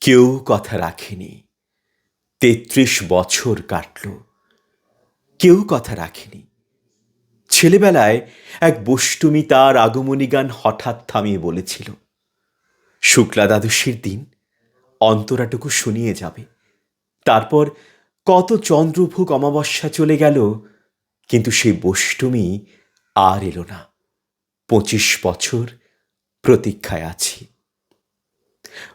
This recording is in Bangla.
কেউ কথা রাখেনি। তেত্রিশ বছর কাটল। কেউ কথা রাখেনি। ছেলেবেলায় এক বষ্টমী তার আগমনী গান হঠাৎ থামিয়ে বলেছিল শুক্লা দ্বাদশীর দিন অন্তরাটুকু শুনিয়ে যাবে। তারপর কত চন্দ্রভোগ অমাবস্যা চলে গেল, কিন্তু সেই বষ্টমী আর এলো না। পঁচিশ বছর প্রতীক্ষায় আছি।